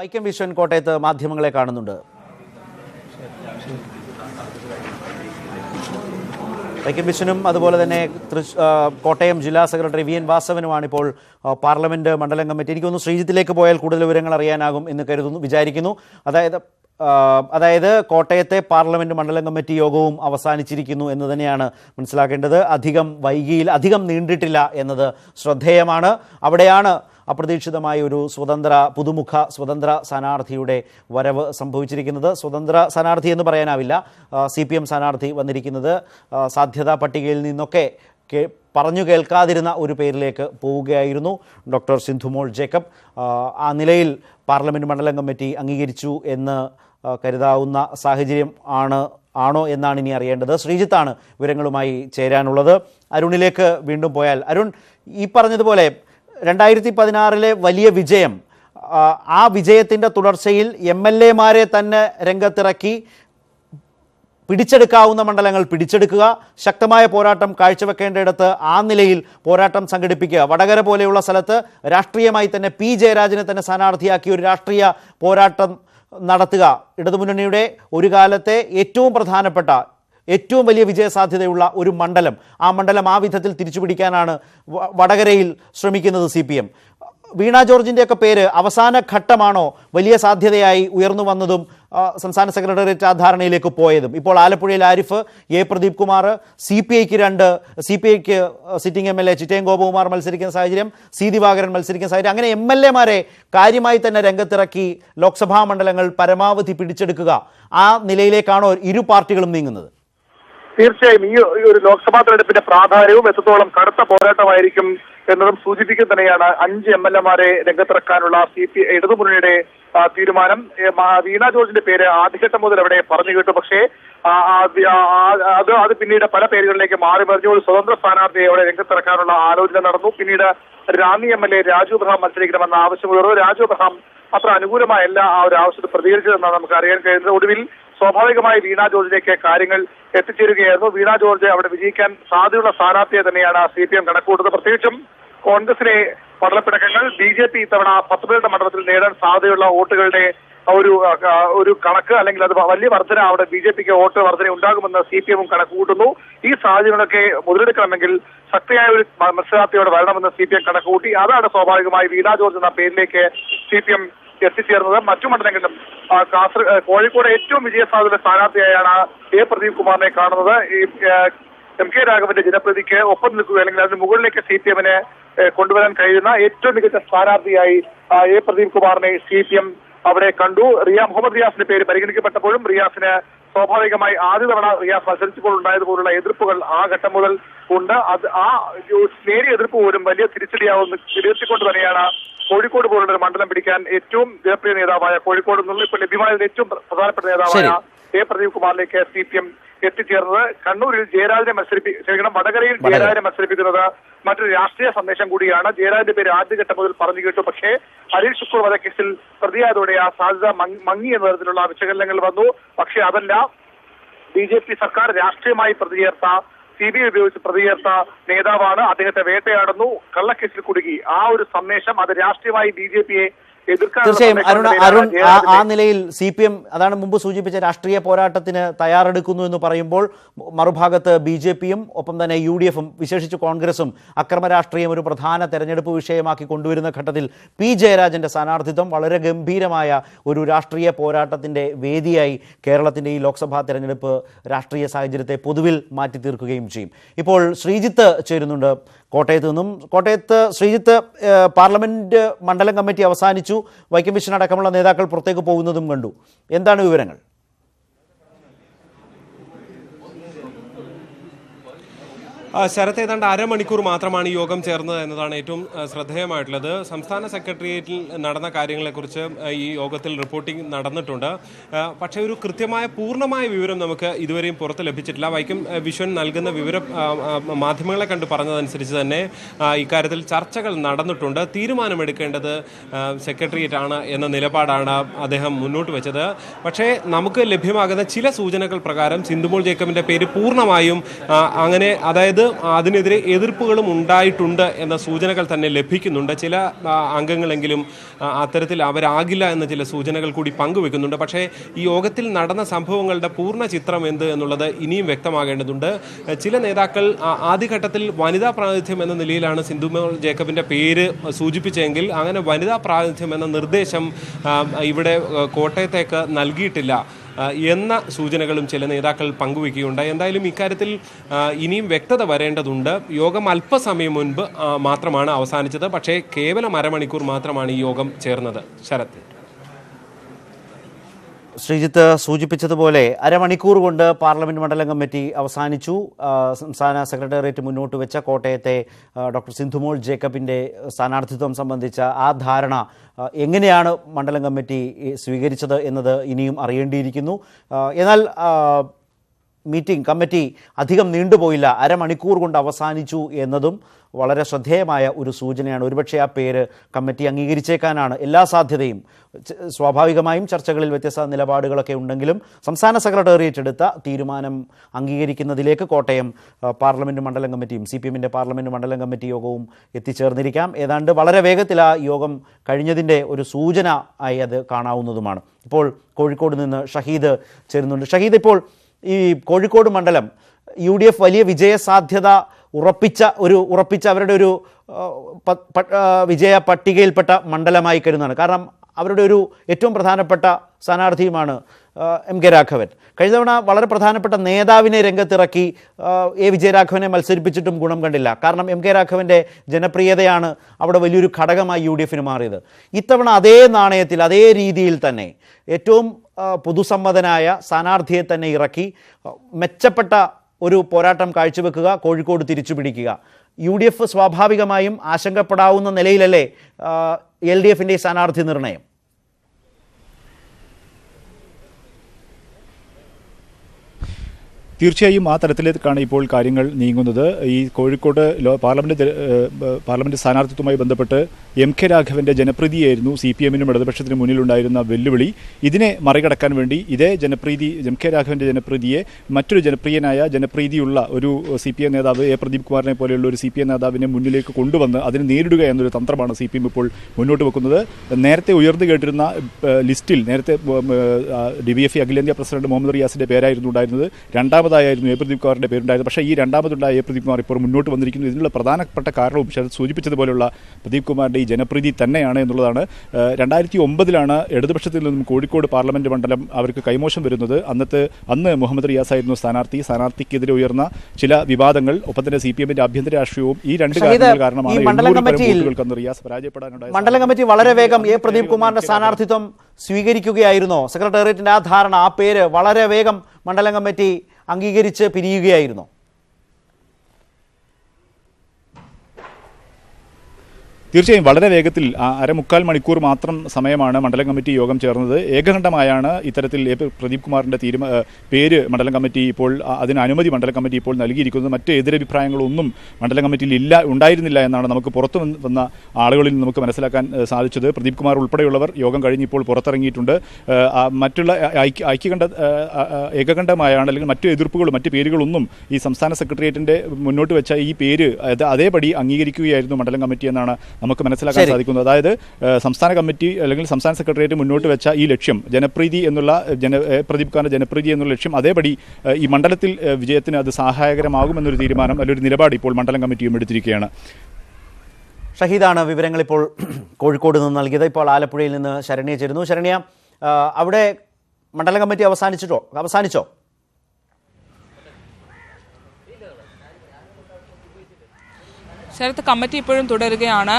വൈക്കം വിശ്വൻ കോട്ടയത്ത് മാധ്യമങ്ങളെ കാണുന്നുണ്ട്. വൈക്കം വിശ്വനും അതുപോലെ തന്നെ കോട്ടയം ജില്ലാ സെക്രട്ടറി വി എൻ വാസവനുമാണ് ഇപ്പോൾ പാർലമെന്റ് മണ്ഡലം കമ്മിറ്റി. എനിക്ക് തോന്നുന്നു ശ്രീജിത്തിലേക്ക് പോയാൽ കൂടുതൽ വിവരങ്ങൾ അറിയാനാകും എന്ന് കരുതുന്നു വിചാരിക്കുന്നു. അതായത് അതായത് കോട്ടയത്തെ പാർലമെന്റ് മണ്ഡലം കമ്മിറ്റി യോഗവും അവസാനിച്ചിരിക്കുന്നു എന്ന് തന്നെയാണ് മനസ്സിലാക്കേണ്ടത്. അധികം വൈകിയിൽ അധികം നീണ്ടിട്ടില്ല എന്നത് ശ്രദ്ധേയമാണ്. അവിടെയാണ് അപ്രതീക്ഷിതമായ ഒരു സ്വതന്ത്ര പുതുമുഖ സ്വതന്ത്ര സ്ഥാനാർത്ഥിയുടെ വരവ് സംഭവിച്ചിരിക്കുന്നത്. സ്വതന്ത്ര സ്ഥാനാർത്ഥി എന്ന് പറയാനാവില്ല. സി പി എം സ്ഥാനാർത്ഥി വന്നിരിക്കുന്നത്. സാധ്യതാ പട്ടികയിൽ നിന്നൊക്കെ പറഞ്ഞു കേൾക്കാതിരുന്ന ഒരു പേരിലേക്ക് പോവുകയായിരുന്നു ഡോക്ടർ സിന്ധുമോൾ ജേക്കബ്. ആ, നിലയിൽ പാർലമെന്റ് മണ്ഡലം കമ്മിറ്റി അംഗീകരിച്ചു എന്ന് കരുതാവുന്ന സാഹചര്യം ആണ് ആണോ എന്നാണ് ഇനി അറിയേണ്ടത്. ശ്രീജിത്താണ് വിവരങ്ങളുമായി ചേരാനുള്ളത്. അരുണിലേക്ക് വീണ്ടും പോയാൽ. അരുൺ ഈ പറഞ്ഞതുപോലെ രണ്ടായിരത്തി പതിനാറിലെ വലിയ വിജയം ആ, വിജയത്തിന്റെ തുടർച്ചയിൽ എം എൽ എമാരെ തന്നെ രംഗത്തിറക്കി. പിടിച്ചെടുക്കാവുന്ന മണ്ഡലങ്ങൾ പിടിച്ചെടുക്കുക. ശക്തമായ പോരാട്ടം കാഴ്ചവെക്കേണ്ടയിടത്ത് ആ നിലയിൽ പോരാട്ടം സംഘടിപ്പിക്കുക. വടകര പോലെയുള്ള സ്ഥലത്ത് രാഷ്ട്രീയമായി തന്നെ പി ജയരാജനെ തന്നെ സ്ഥാനാർത്ഥിയാക്കി ഒരു രാഷ്ട്രീയ പോരാട്ടം നടത്തുക. ഇടതുമുന്നണിയുടെ ഒരു കാലത്തെ ഏറ്റവും പ്രധാനപ്പെട്ട ഏറ്റവും വലിയ വിജയസാധ്യതയുള്ള ഒരു മണ്ഡലം. ആ മണ്ഡലം ആ വിധത്തിൽ തിരിച്ചുപിടിക്കാനാണ് വടകരയിൽ ശ്രമിക്കുന്നത് സി പി എം. വീണ ജോർജിന്റെയൊക്കെ പേര് അവസാന ഘട്ടമാണോ വലിയ സാധ്യതയായി ഉയർന്നു വന്നതും സംസ്ഥാന സെക്രട്ടേറിയറ്റ് ആ ധാരണയിലേക്ക് പോയതും. ഇപ്പോൾ ആലപ്പുഴയിൽ Arif A Pradeep Kumar C P ഐക്ക് രണ്ട് സി പി ഐക്ക് sitting M L A Chittayam Gopakumar മത്സരിക്കുന്ന സാഹചര്യം സി ദിവാകരൻ മത്സരിക്കുന്ന സാഹചര്യം അങ്ങനെ എം എൽ എമാരെ കാര്യമായി തന്നെ രംഗത്തിറക്കി ലോക്സഭാ മണ്ഡലങ്ങൾ പരമാവധി പിടിച്ചെടുക്കുക. ആ നിലയിലേക്കാണോ ഇരു പാർട്ടികളും നീങ്ങുന്നത്? തീർച്ചയായും ഈ ഒരു ലോക്സഭാ തെരഞ്ഞെടുപ്പിന്റെ പ്രാധാന്യവും എത്രത്തോളം കടുത്ത പോരാട്ടമായിരിക്കും എന്നതും സൂചിപ്പിക്കുന്ന തന്നെയാണ് അഞ്ച് എം എൽ എമാരെ രംഗത്തിറക്കാനുള്ള സി പി ഇടതുമുന്നണിയുടെ തീരുമാനം. വീണ ജോർജിന്റെ പേര് ആദ്യഘട്ടം മുതൽ അവിടെ പറഞ്ഞു കേട്ടു. പക്ഷേ അത് അത് പിന്നീട് പല പേരുകളിലേക്ക് മാറി മറിഞ്ഞു. ഒരു സ്വതന്ത്ര സ്ഥാനാർത്ഥിയെ അവിടെ രംഗത്തിറക്കാനുള്ള ആലോചന നടന്നു. പിന്നീട് Ranni M L A Raju Abraham മത്സരിക്കണമെന്ന ആവശ്യമുള്ളവർ രാജു അബ്രഹാം അത്ര അനുകൂലമായല്ല ആ ഒരു ആവശ്യത്തിൽ പ്രതികരിച്ചതെന്നാണ് നമുക്ക് അറിയാൻ കഴിയുന്നത്. ഒടുവിൽ സ്വാഭാവികമായി വീണ ജോർജിലേക്ക് കാര്യങ്ങൾ എത്തിച്ചേരുകയായിരുന്നു. വീണ ജോർജ് അവിടെ വിജയിക്കാൻ സാധ്യതയുള്ള സ്ഥാനാർത്ഥിയെ തന്നെയാണ് സി പി എം കണക്കൂട്ടുന്നത് പ്രത്യേകിച്ചും കോൺഗ്രസിലെ പടലപ്പിടക്കങ്ങൾ ബി ജെ പി ഇത്തവണ പത്തുപേരുടെ മണ്ഡലത്തിൽ നേടാൻ സാധ്യതയുള്ള വോട്ടുകളുടെ ഒരു ഒരു കണക്ക് അല്ലെങ്കിൽ അത് വലിയ വർധന അവിടെ ബി ജെ പിക്ക് വോട്ട് വർധന ഉണ്ടാകുമെന്ന് സി പി എമ്മും കണക്ക് കൂട്ടുന്നു ഈ സാഹചര്യങ്ങളൊക്കെ മുതലെടുക്കണമെങ്കിൽ ശക്തിയായ ഒരു മത്സരാർത്ഥിയോട് വരണമെന്ന് സി പി എം കണക്ക് കൂട്ടി അതാണ് സ്വാഭാവികമായി വീണാ ജോർജ് എന്ന പേരിലേക്ക് സി പി എം എത്തിച്ചേർന്നത് മറ്റു മണ്ഡലങ്ങളിലും. കോഴിക്കോട് ഏറ്റവും വിജയസാധ്യത സ്ഥാനാർത്ഥിയായാണ് എ. പ്രദീപ് കുമാറിനെ കാണുന്നത്. ഈ എം. കെ. രാഘവന്റെ ജനപ്രതിക്ക് ഒപ്പം നിൽക്കുക അല്ലെങ്കിൽ അതിന് മുകളിലേക്ക് സി. പി. എമ്മിനെ കൊണ്ടുവരാൻ കഴിയുന്ന ഏറ്റവും മികച്ച സ്ഥാനാർത്ഥിയായി എ. പ്രദീപ് കുമാറിനെ സി. പി. എം അവിടെ കണ്ടു. റിയ മുഹമ്മദ് റിയാസിന്റെ പേര് പരിഗണിക്കപ്പെട്ടപ്പോഴും റിയാസിന് സ്വാഭാവികമായി ആദ്യ തവണ റിയാസ് മത്സരിച്ചപ്പോൾ ഉണ്ടായതുപോലുള്ള എതിർപ്പുകൾ ആ ഘട്ടം മുതൽ ഉണ്ട്. അത് ആ നേരിയ എതിർപ്പ് പോലും വലിയ തിരിച്ചടിയാവുന്ന തിരുത്തിക്കൊണ്ട് തന്നെയാണ് കോഴിക്കോട് പോലുള്ള ഒരു മണ്ഡലം പിടിക്കാൻ ഏറ്റവും ജനപ്രിയ നേതാവായ കോഴിക്കോട് നിന്നുള്ള ഇപ്പോൾ ലഭ്യമായ ഏറ്റവും പ്രധാനപ്പെട്ട നേതാവായ എ പ്രദീപ് കുമാറിലേക്ക് സി പി എം എത്തിച്ചേർന്നത്. കണ്ണൂരിൽ ജയരാജനെ മത്സരിപ്പി ക്ഷമിക്കണം വടകരയിൽ ജയരാജനെ മത്സരിപ്പിക്കുന്നത് മറ്റൊരു രാഷ്ട്രീയ സന്ദേശം കൂടിയാണ്. ജയരാജന്റെ പേര് ആദ്യഘട്ടം മുതൽ പറഞ്ഞു കേട്ടു. പക്ഷേ അനിൽ ശുക്കൂർ വധക്കേസിൽ പ്രതിയായതോടെ ആ സാധ്യത മങ്ങി എന്ന തരത്തിലുള്ള വിശകലനങ്ങൾ വന്നു. പക്ഷേ അതല്ല. ബി ജെ പി സർക്കാർ രാഷ്ട്രീയമായി പ്രതിചേർത്ത സി ബി ഐ ഉപയോഗിച്ച് പ്രതികരിച്ച നേതാവാണ് അദ്ദേഹത്തെ വേട്ടയാടുന്നു കള്ളക്കേസിൽ കുടുങ്ങി. ആ ഒരു സന്ദേശം അത് രാഷ്ട്രീയമായി ബി ജെ പിയെ തീർച്ചയായും അരുൺ അരുൺ ആ നിലയിൽ സി പി എം അതാണ് മുമ്പ് സൂചിപ്പിച്ച രാഷ്ട്രീയ പോരാട്ടത്തിന് തയ്യാറെടുക്കുന്നു എന്ന് പറയുമ്പോൾ മറുഭാഗത്ത് ബി ജെ പിയും ഒപ്പം തന്നെ യു ഡി എഫും വിശേഷിച്ച് കോൺഗ്രസും അക്രമ രാഷ്ട്രീയം ഒരു പ്രധാന തെരഞ്ഞെടുപ്പ് വിഷയമാക്കി കൊണ്ടുവരുന്ന ഘട്ടത്തിൽ പി ജയരാജന്റെ സ്ഥാനാർത്ഥിത്വം വളരെ ഗംഭീരമായ ഒരു രാഷ്ട്രീയ പോരാട്ടത്തിന്റെ വേദിയായി കേരളത്തിന്റെ ഈ ലോക്സഭാ തെരഞ്ഞെടുപ്പ് രാഷ്ട്രീയ സാഹചര്യത്തെ പൊതുവിൽ മാറ്റി തീർക്കുകയും ചെയ്യും. ഇപ്പോൾ ശ്രീജിത്ത് ചേരുന്നുണ്ട്. കോട്ടയത്ത് നിന്നും കോട്ടയത്ത് ശ്രീജിത്ത് പാർലമെന്റ് മണ്ഡലം കമ്മിറ്റി അവസാനിച്ചു. വൈക്കം മിഷൻ അടക്കമുള്ള നേതാക്കൾ പുറത്തേക്ക് പോകുന്നതും കണ്ടു. എന്താണ് വിവരങ്ങൾ? ശരത്ത് ഏതാണ്ട് അരമണിക്കൂർ മാത്രമാണ് ഈ യോഗം ചേർന്നത് എന്നതാണ് ഏറ്റവും ശ്രദ്ധേയമായിട്ടുള്ളത്. സംസ്ഥാന സെക്രട്ടേറിയറ്റിൽ നടന്ന കാര്യങ്ങളെക്കുറിച്ച് ഈ യോഗത്തിൽ റിപ്പോർട്ടിംഗ് നടന്നിട്ടുണ്ട്. പക്ഷേ ഒരു കൃത്യമായ പൂർണമായ വിവരം നമുക്ക് ഇതുവരെയും പുറത്ത് ലഭിച്ചിട്ടില്ല. വൈക്കം വിശ്വൻ നൽകുന്ന വിവരം മാധ്യമങ്ങളെ കണ്ട് പറഞ്ഞതനുസരിച്ച് തന്നെ ഇക്കാര്യത്തിൽ ചർച്ചകൾ നടന്നിട്ടുണ്ട്. തീരുമാനമെടുക്കേണ്ടത് സെക്രട്ടേറിയറ്റ് ആണ് എന്ന നിലപാടാണ് അദ്ദേഹം മുന്നോട്ട് വെച്ചത്. പക്ഷേ നമുക്ക് ലഭ്യമാകുന്ന ചില സൂചനകൾ പ്രകാരം സിന്ധുമോൾ ജേക്കബിന്റെ പേര് പൂർണമായും അങ്ങനെ അതായത് അത് അതിനെതിരെ എതിർപ്പുകളും ഉണ്ടായിട്ടുണ്ട് എന്ന സൂചനകൾ തന്നെ ലഭിക്കുന്നുണ്ട്. ചില അംഗങ്ങളെങ്കിലും അത്തരത്തിൽ അവരാകില്ല എന്ന ചില സൂചനകൾ കൂടി പങ്കുവെക്കുന്നുണ്ട്. പക്ഷേ ഈ യോഗത്തിൽ നടന്ന സംഭവങ്ങളുടെ പൂർണ ചിത്രം എന്ത് എന്നുള്ളത് ഇനിയും വ്യക്തമാകേണ്ടതുണ്ട്. ചില നേതാക്കൾ ആദ്യഘട്ടത്തിൽ വനിതാ പ്രാതിനിധ്യം എന്ന നിലയിലാണ് സിന്ധുമോൾ ജേക്കബിന്റെ പേര് സൂചിപ്പിച്ചെങ്കിൽ അങ്ങനെ വനിതാ പ്രാതിനിധ്യം എന്ന നിർദ്ദേശം ഇവിടെ കോട്ടയത്തേക്ക് നൽകിയിട്ടില്ല. എന്ന സൂചനകളും ചില നേതാക്കൾ പങ്കുവയ്ക്കുകയുണ്ടായി. എന്തായാലും ഇക്കാര്യത്തിൽ ഇനിയും വ്യക്തത വരേണ്ടതുണ്ട്. യോഗം അല്പസമയം മുൻപ് മാത്രമാണ് അവസാനിച്ചത്. പക്ഷേ കേവലം അരമണിക്കൂർ മാത്രമാണ് ഈ യോഗം ചേർന്നത്. ശരത്. ശ്രീജിത്ത് സൂചിപ്പിച്ചതുപോലെ അരമണിക്കൂർ കൊണ്ട് പാർലമെന്റ് മണ്ഡലം കമ്മിറ്റി അവസാനിച്ചു. സംസ്ഥാന സെക്രട്ടേറിയറ്റ് മുന്നോട്ട് വെച്ച കോട്ടയത്തെ ഡോക്ടർ സിന്ധുമോൾ ജേക്കബിന്റെ സ്ഥാനാർത്ഥിത്വം സംബന്ധിച്ച ആ ധാരണ എങ്ങനെയാണ് മണ്ഡലം കമ്മിറ്റി സ്വീകരിച്ചത് എന്നത് ഇനിയും അറിയേണ്ടിയിരിക്കുന്നു. എന്നാൽ മീറ്റിംഗ് കമ്മിറ്റി അധികം നീണ്ടുപോയില്ല. അരമണിക്കൂർ കൊണ്ട് അവസാനിച്ചു എന്നതും വളരെ ശ്രദ്ധേയമായ ഒരു സൂചനയാണ്. ഒരുപക്ഷെ ആ പേര് കമ്മിറ്റി അംഗീകരിച്ചേക്കാനാണ്. എല്ലാ സാധ്യതയും സ്വാഭാവികമായും ചർച്ചകളിൽ വ്യത്യസ്ത നിലപാടുകളൊക്കെ ഉണ്ടെങ്കിലും സംസ്ഥാന സെക്രട്ടേറിയറ്റ് എടുത്ത തീരുമാനം അംഗീകരിക്കുന്നതിലേക്ക് കോട്ടയം പാർലമെന്റ് മണ്ഡലം കമ്മിറ്റിയും സി പി എമ്മിന്റെ പാർലമെന്റ് മണ്ഡലം കമ്മിറ്റി യോഗവും എത്തിച്ചേർന്നിരിക്കാം. ഏതാണ്ട് വളരെ വേഗത്തിൽ ആ യോഗം കഴിഞ്ഞതിന്റെ ഒരു സൂചന ആയി അത് കാണാവുന്നതുമാണ്. ഇപ്പോൾ കോഴിക്കോട് നിന്ന് ഷഹീദ് ചേരുന്നുണ്ട്. ഷഹീദ് ഇപ്പോൾ ഈ കോഴിക്കോട് മണ്ഡലം യു വലിയ വിജയസാധ്യത ഉറപ്പിച്ച ഒരു ഉറപ്പിച്ച അവരുടെ ഒരു വിജയ പട്ടികയിൽപ്പെട്ട മണ്ഡലമായി കരുതുന്നതാണ്. കാരണം അവരുടെ ഒരു ഏറ്റവും പ്രധാനപ്പെട്ട സ്ഥാനാർത്ഥിയുമാണ് എം കെ രാഘവൻ. കഴിഞ്ഞ തവണ വളരെ പ്രധാനപ്പെട്ട നേതാവിനെ രംഗത്തിറക്കി എ വിജയരാഘവനെ മത്സരിപ്പിച്ചിട്ടും ഗുണം കണ്ടില്ല. കാരണം എം കെ രാഘവന്റെ ജനപ്രിയതയാണ് അവിടെ വലിയൊരു ഘടകമായി യു ഡി എഫിന് മാറിയത്. ഇത്തവണ അതേ നാണയത്തിൽ അതേ രീതിയിൽ തന്നെ ഏറ്റവും പൊതുസമ്മതനായ സ്ഥാനാർത്ഥിയെ തന്നെ ഇറക്കി മെച്ചപ്പെട്ട ഒരു പോരാട്ടം കാഴ്ചവെക്കുക കോഴിക്കോട് തിരിച്ചു പിടിക്കുക. യു ഡി എഫ് സ്വാഭാവികമായും ആശങ്കപ്പെടാവുന്ന നിലയിലല്ലേ എൽ ഡി എഫിന്റെ സ്ഥാനാർത്ഥി നിർണയം? തീർച്ചയായും ആ തരത്തിലേക്കാണ് ഇപ്പോൾ കാര്യങ്ങൾ നീങ്ങുന്നത്. ഈ കോഴിക്കോട് പാർലമെന്റ് പാർലമെന്റ് സ്ഥാനാർത്ഥിത്വവുമായി ബന്ധപ്പെട്ട് എം കെ രാഘവന്റെ ജനപ്രീതിയായിരുന്നു സി പി എമ്മിനും ഇടതുപക്ഷത്തിനും മുന്നിലുണ്ടായിരുന്ന വെല്ലുവിളി. ഇതിനെ മറികടക്കാൻ വേണ്ടി ഇതേ ജനപ്രീതി എം കെ രാഘവന്റെ ജനപ്രീതിയെ മറ്റൊരു ജനപ്രിയനായ ജനപ്രീതിയുള്ള ഒരു സി പി എം നേതാവ് എ പ്രദീപ് കുമാറിനെ പോലെയുള്ള ഒരു സി പി എം നേതാവിനെ മുന്നിലേക്ക് കൊണ്ടുവന്ന് അതിനെ നേരിടുക എന്നൊരു തന്ത്രമാണ് സി പി എം ഇപ്പോൾ മുന്നോട്ട് വെക്കുന്നത്. നേരത്തെ ഉയർന്നു കേട്ടിരുന്ന ലിസ്റ്റിൽ നേരത്തെ ഡി ബി എഫ് അഖിലേന്ത്യാ പ്രസിഡന്റ് മുഹമ്മദ് റിയാസിന്റെ പേരായിരുന്നു ഉണ്ടായിരുന്നത്. രണ്ടാമതായിരുന്നു എ പ്രദീപ് കുമാറിന്റെ പേരുണ്ടായിരുന്നത് പക്ഷേ ഈ രണ്ടാമതുണ്ടായ എ പ്രദീപ് കുമാർ ഇപ്പോൾ മുന്നോട്ട് വന്നിരിക്കുന്നു. ഇതിനുള്ള പ്രധാനപ്പെട്ട കാരണവും ശരത് സൂചിപ്പിച്ചതുപോലെയുള്ള പ്രദീപ് കുമാറിന്റെ ഈ ജനപ്രീതി തന്നെയാണ് എന്നുള്ളതാണ്. രണ്ടായിരത്തി ഒമ്പതിലാണ് ഇടതുപക്ഷത്തിൽ നിന്നും കോഴിക്കോട് പാർലമെന്റ് മണ്ഡലം അവർക്ക് കൈമോശം വരുന്നത്. അന്നത്തെ അന്ന് മുഹമ്മദ് റിയാസ് ആയിരുന്നു സ്ഥാനാർത്ഥി. സ്ഥാനാർത്ഥിക്കെതിരെ ഉയർന്ന ചില വിവാദങ്ങൾ ഒപ്പം തന്നെ സി പി എമ്മിന്റെ ആഭ്യന്തര രാഷ്ട്രീയവും ഈ രണ്ട് ഷഹീദ്, കാരണങ്ങൾ കാരണമാണ് റിയാസ് മണ്ഡലം കമ്മിറ്റി വളരെ വേഗം എ പ്രദീപ് കുമാറിന്റെ സ്ഥാനാർത്ഥിത്വം സ്വീകരിക്കുകയായിരുന്നോ. സെക്രട്ടേറിയറ്റിന്റെ ആ ധാരണ ആ പേര് വളരെ വേഗം മണ്ഡലം കമ്മിറ്റി അംഗീകരിച്ച് പിരിയുകയായിരുന്നോ. തീർച്ചയായും വളരെ വേഗത്തിൽ അരമുക്കാൽ മണിക്കൂർ മാത്രം സമയമാണ് മണ്ഡലം കമ്മിറ്റി യോഗം ചേർന്നത്. ഏകകണ്ഠമായാണ് ഇത്തരത്തിൽ എ പ്രദീപ് കുമാറിന്റെ തീരുമാ പേര് മണ്ഡലം കമ്മിറ്റി ഇപ്പോൾ അതിന് അനുമതി മണ്ഡലം കമ്മിറ്റി ഇപ്പോൾ നൽകിയിരിക്കുന്നത്. മറ്റ് എതിരഭിപ്രായങ്ങളൊന്നും മണ്ഡലം കമ്മിറ്റിയിൽ ഇല്ല ഉണ്ടായിരുന്നില്ല എന്നാണ് നമുക്ക് പുറത്തു വന്ന ആളുകളിൽ നമുക്ക് മനസ്സിലാക്കാൻ സാധിച്ചത്. പ്രദീപ് കുമാർ ഉൾപ്പെടെയുള്ളവർ യോഗം കഴിഞ്ഞ് ഇപ്പോൾ പുറത്തിറങ്ങിയിട്ടുണ്ട്. മറ്റുള്ള ഐക്യ ഐക്യകണ്ഠ ഏകകണ്ഠമായാണ് അല്ലെങ്കിൽ മറ്റു എതിർപ്പുകളും മറ്റ് പേരുകളൊന്നും ഈ സംസ്ഥാന സെക്രട്ടേറിയറ്റിന്റെ മുന്നോട്ട് വെച്ച ഈ പേര് അത് അതേപടി അംഗീകരിക്കുകയായിരുന്നു മണ്ഡലം കമ്മിറ്റി എന്നാണ് നമുക്ക് മനസ്സിലാക്കാൻ സാധിക്കുന്നു സാധിക്കുന്നത്. അതായത് സംസ്ഥാന കമ്മിറ്റി അല്ലെങ്കിൽ സംസ്ഥാന സെക്രട്ടേറിയറ്റ് മുന്നോട്ട് വെച്ച ഈ ലക്ഷ്യം ജനപ്രീതി എന്നുള്ള ജന പ്രദീപ് കുമാറിന്റെ ജനപ്രീതി എന്നുള്ള ലക്ഷ്യം അതേപടി ഈ മണ്ഡലത്തിൽ വിജയത്തിന് അത് സഹായകരമാകുമെന്നൊരു തീരുമാനം അല്ലെങ്കിൽ നിലപാട് ഇപ്പോൾ മണ്ഡലം കമ്മിറ്റിയും എടുത്തിരിക്കുകയാണ്. ഷഹീദാണ് വിവരങ്ങൾ ഇപ്പോൾ കോഴിക്കോട് നിന്ന് നൽകിയത്. ഇപ്പോൾ ആലപ്പുഴയിൽ നിന്ന് ശരണ്യ ചേരുന്നു. ശരണ്യ അവിടെ മണ്ഡലം കമ്മിറ്റി അവസാനിച്ചിട്ടോ? അവസാനിച്ചോ? ശരത്ത് കമ്മിറ്റി ഇപ്പോഴും തുടരുകയാണ്.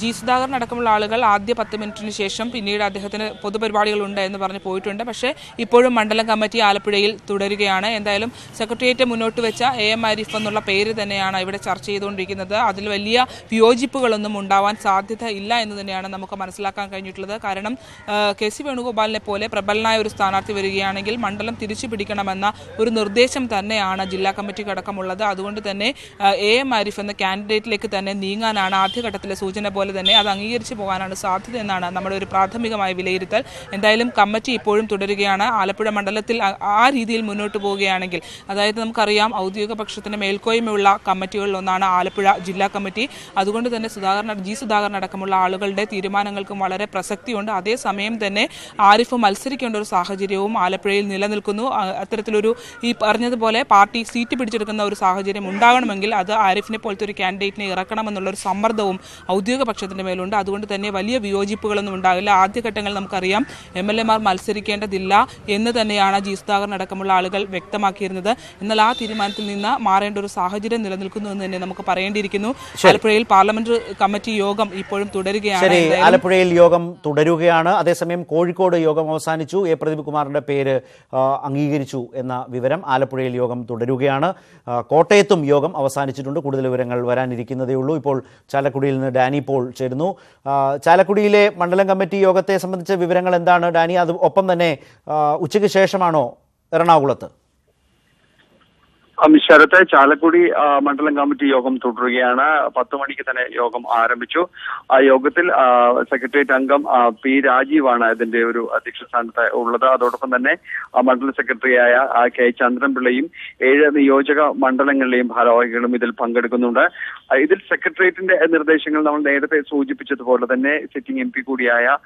ജി സുധാകരൻ അടക്കമുള്ള ആളുകൾ ആദ്യ പത്ത് മിനിറ്റിന് ശേഷം പിന്നീട് അദ്ദേഹത്തിന് പൊതുപരിപാടികളുണ്ട് എന്ന് പറഞ്ഞ് പോയിട്ടുണ്ട്. പക്ഷേ ഇപ്പോഴും മണ്ഡലം കമ്മിറ്റി ആലപ്പുഴയിൽ തുടരുകയാണ്. എന്തായാലും സെക്രട്ടേറിയറ്റ് മുന്നോട്ട് വെച്ച എ എം ആരിഫ് എന്നുള്ള പേര് തന്നെയാണ് ഇവിടെ ചർച്ച ചെയ്തുകൊണ്ടിരിക്കുന്നത്. അതിൽ വലിയ വിയോജിപ്പുകളൊന്നും ഉണ്ടാവാൻ സാധ്യത ഇല്ല എന്ന് തന്നെയാണ് നമുക്ക് മനസ്സിലാക്കാൻ കഴിഞ്ഞിട്ടുള്ളത്. കാരണം കെ സി വേണുഗോപാലിനെ പോലെ പ്രബലനായ ഒരു സ്ഥാനാർത്ഥി വരികയാണെങ്കിൽ മണ്ഡലം തിരിച്ചു പിടിക്കണമെന്ന ഒരു നിർദ്ദേശം തന്നെയാണ് ജില്ലാ കമ്മിറ്റിക്ക് അടക്കമുള്ളത്. അതുകൊണ്ട് തന്നെ എ എം ആരിഫ് എന്ന കാൻഡിഡേറ്റ് സെക്രട്ടേറിയറ്റിലേക്ക് തന്നെ നീങ്ങാനാണ് ആദ്യഘട്ടത്തിലെ സൂചന പോലെ തന്നെ അത് അംഗീകരിച്ചു പോകാനാണ് സാധ്യത എന്നാണ് നമ്മുടെ ഒരു പ്രാഥമികമായ വിലയിരുത്തൽ. എന്തായാലും കമ്മിറ്റി ഇപ്പോഴും തുടരുകയാണ്. ആലപ്പുഴ മണ്ഡലത്തിൽ ആ- രീതിയിൽ മുന്നോട്ട് പോവുകയാണെങ്കിൽ അതായത് നമുക്കറിയാം ഔദ്യോഗിക പക്ഷത്തിന് മേൽക്കോയ്മയുള്ള കമ്മിറ്റികളിൽ ഒന്നാണ് ആലപ്പുഴ ജില്ലാ കമ്മിറ്റി. അതുകൊണ്ട് തന്നെ സുധാകരൻ ജി സുധാകരൻ അടക്കമുള്ള ആളുകളുടെ തീരുമാനങ്ങൾക്കും വളരെ പ്രസക്തിയുണ്ട്. അതേസമയം തന്നെ ആരിഫ് മത്സരിക്കേണ്ട ഒരു സാഹചര്യവും ആലപ്പുഴയിൽ നിലനിൽക്കുന്നു. അത്തരത്തിലൊരു ഈ പറഞ്ഞതുപോലെ പാർട്ടി സീറ്റ് പിടിച്ചെടുക്കുന്ന ഒരു സാഹചര്യം ഉണ്ടാകണമെങ്കിൽ അത് ആരിഫിനെ പോലത്തെ ഒരു കാൻഡിഡേറ്റിനെ ഇറക്കണമെന്നുള്ള ഒരു സമ്മർദ്ദവും ഔദ്യോഗിക പക്ഷത്തിന്റെ മേലുണ്ട്. അതുകൊണ്ട് തന്നെ വലിയ വിയോജിപ്പുകളൊന്നും ഉണ്ടാകില്ല. ആദ്യഘട്ടങ്ങളിൽ നമുക്കറിയാം എം എൽ എമാർ മത്സരിക്കേണ്ടതില്ല എന്ന് തന്നെയാണ് ജി സുധാകരൻ അടക്കമുള്ള ആളുകൾ വ്യക്തമാക്കിയിരുന്നത്. എന്നാൽ ആ തീരുമാനത്തിൽ നിന്ന് മാറേണ്ട ഒരു സാഹചര്യം നിലനിൽക്കുന്നു എന്ന് തന്നെ നമുക്ക് പറയേണ്ടിയിരിക്കുന്നു. ആലപ്പുഴയിൽ പാർലമെന്റ് കമ്മിറ്റി യോഗം ഇപ്പോഴും തുടരുകയാണ്. ആലപ്പുഴയിൽ യോഗം തുടരുകയാണ്. അതേസമയം കോഴിക്കോട് യോഗം അവസാനിച്ചു. എ. പ്രദീപ് കുമാറിന്റെ പേര് അംഗീകരിച്ചു എന്ന വിവരം ആലപ്പുഴയിൽ യോഗം തുടരുകയാണ്. കോട്ടയത്തും യോഗം അവസാനിച്ചിട്ടുണ്ട്. കൂടുതൽ വിവരങ്ങൾ വരാനിരിക്കുന്നതേ ഉള്ളൂ. ഇപ്പോൾ ചാലക്കുടിയിൽ നിന്ന് ഡാനി പോൾ ചേരുന്നു. ചാലക്കുടിയിലെ മണ്ഡലം കമ്മിറ്റി യോഗത്തെ സംബന്ധിച്ച വിവരങ്ങൾ എന്താണ്? ഡാനി അത് ഒപ്പം തന്നെ ഉച്ചയ്ക്ക് ശേഷമാണോ എറണാകുളത്ത്? ശരത്ത് ചാലക്കുടി മണ്ഡലം കമ്മിറ്റി യോഗം തുടരുകയാണ്. പത്ത് മണിക്ക് തന്നെ യോഗം ആരംഭിച്ചു. ആ യോഗത്തിൽ സെക്രട്ടേറിയറ്റ് അംഗം പി രാജീവാണ് ഇതിന്റെ ഒരു അധ്യക്ഷ സ്ഥാനത്ത് ഉള്ളത്. അതോടൊപ്പം തന്നെ മണ്ഡല സെക്രട്ടറിയായ കെ ചന്ദ്രൻപിള്ളയും ഏഴ് നിയോജക മണ്ഡലങ്ങളിലെയും ഭാരവാഹികളും ഇതിൽ പങ്കെടുക്കുന്നുണ്ട്. ഇതിൽ സെക്രട്ടേറിയറ്റിന്റെ നിർദ്ദേശങ്ങൾ നമ്മൾ നേരത്തെ സൂചിപ്പിച്ചതുപോലെ തന്നെ സിറ്റിംഗ് എം പി കൂടിയായ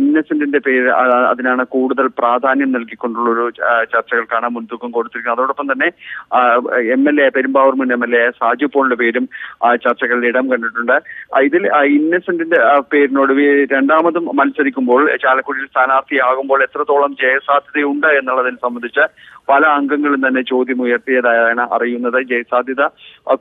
ഇന്നസെന്റിന്റെ പേര് അതിനാണ് കൂടുതൽ പ്രാധാന്യം നൽകിക്കൊണ്ടുള്ള ഒരു ചർച്ചകൾക്കാണ് മുൻതൂക്കം കൊടുത്തിരിക്കുന്നത്. അതോടൊപ്പം തന്നെ എം എൽ എ പെരുമ്പാവൂർ മുൻ എം എൽ എ സാജു പോളിന്റെ പേരും ചർച്ചകളിൽ ഇടം കണ്ടിട്ടുണ്ട്. ഇതിൽ ഇന്നസെന്റിന്റെ പേരിനോട് രണ്ടാമതും മത്സരിക്കുമ്പോൾ ചാലക്കുടിയിൽ സ്ഥാനാർത്ഥിയാകുമ്പോൾ എത്രത്തോളം ജയസാധ്യതയുണ്ട് എന്നുള്ളതിനെ സംബന്ധിച്ച് പല അംഗങ്ങളും തന്നെ ചോദ്യം ഉയർത്തിയതായാണ് അറിയുന്നത്. ജയസാധ്യത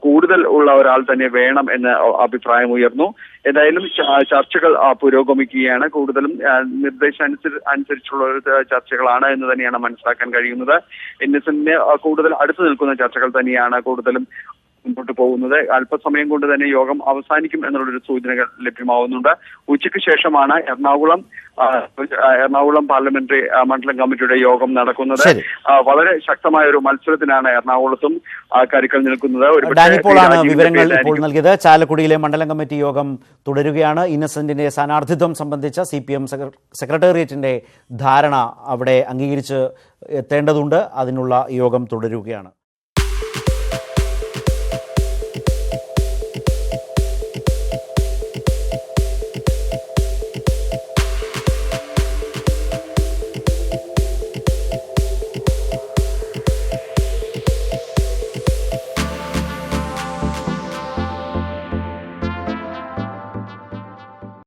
കൂടുതൽ ഉള്ള ഒരാൾ തന്നെ വേണം എന്ന അഭിപ്രായം ഉയർന്നു. ഏതായാലും ചർച്ചകൾ പുരോഗമിക്കുകയാണ്. കൂടുതലും നിർദ്ദേശം നിർദ്ദേശാനുസരി അനുസരിച്ചുള്ള ഒരു ചർച്ചകളാണ് എന്ന് തന്നെയാണ് മനസ്സിലാക്കാൻ കഴിയുന്നത്. ഇന്നസെന്റിന് ആ, കൂടുതൽ അടുത്തു നിൽക്കുന്ന ചർച്ചകൾ തന്നെയാണ് കൂടുതലും മുമ്പോട്ട് പോകുന്നത്. അല്പസമയം കൊണ്ട് തന്നെ യോഗം അവസാനിക്കും എന്നുള്ളൊരു സൂചനകൾ ലഭ്യമാവുന്നുണ്ട്. ഉച്ചയ്ക്ക് ശേഷമാണ് എറണാകുളം എറണാകുളം പാർലമെന്ററി മണ്ഡലം കമ്മിറ്റിയുടെ യോഗം നടക്കുന്നത്. വളരെ ശക്തമായ ഒരു മത്സരത്തിനാണ് എറണാകുളത്തും കരുക്കൾ നിൽക്കുന്നത്. വിവരങ്ങൾ ഇപ്പോൾ നൽകിയത്. ചാലക്കുടിയിലെ മണ്ഡലം കമ്മിറ്റി യോഗം തുടരുകയാണ്. ഇന്നസെന്റിന്റെ സ്ഥാനാർത്ഥിത്വം സംബന്ധിച്ച സി പി എം സെക്രട്ടേറിയറ്റിന്റെ ധാരണ അവിടെ അംഗീകരിച്ച് എത്തേണ്ടതുണ്ട്. അതിനുള്ള യോഗം തുടരുകയാണ്.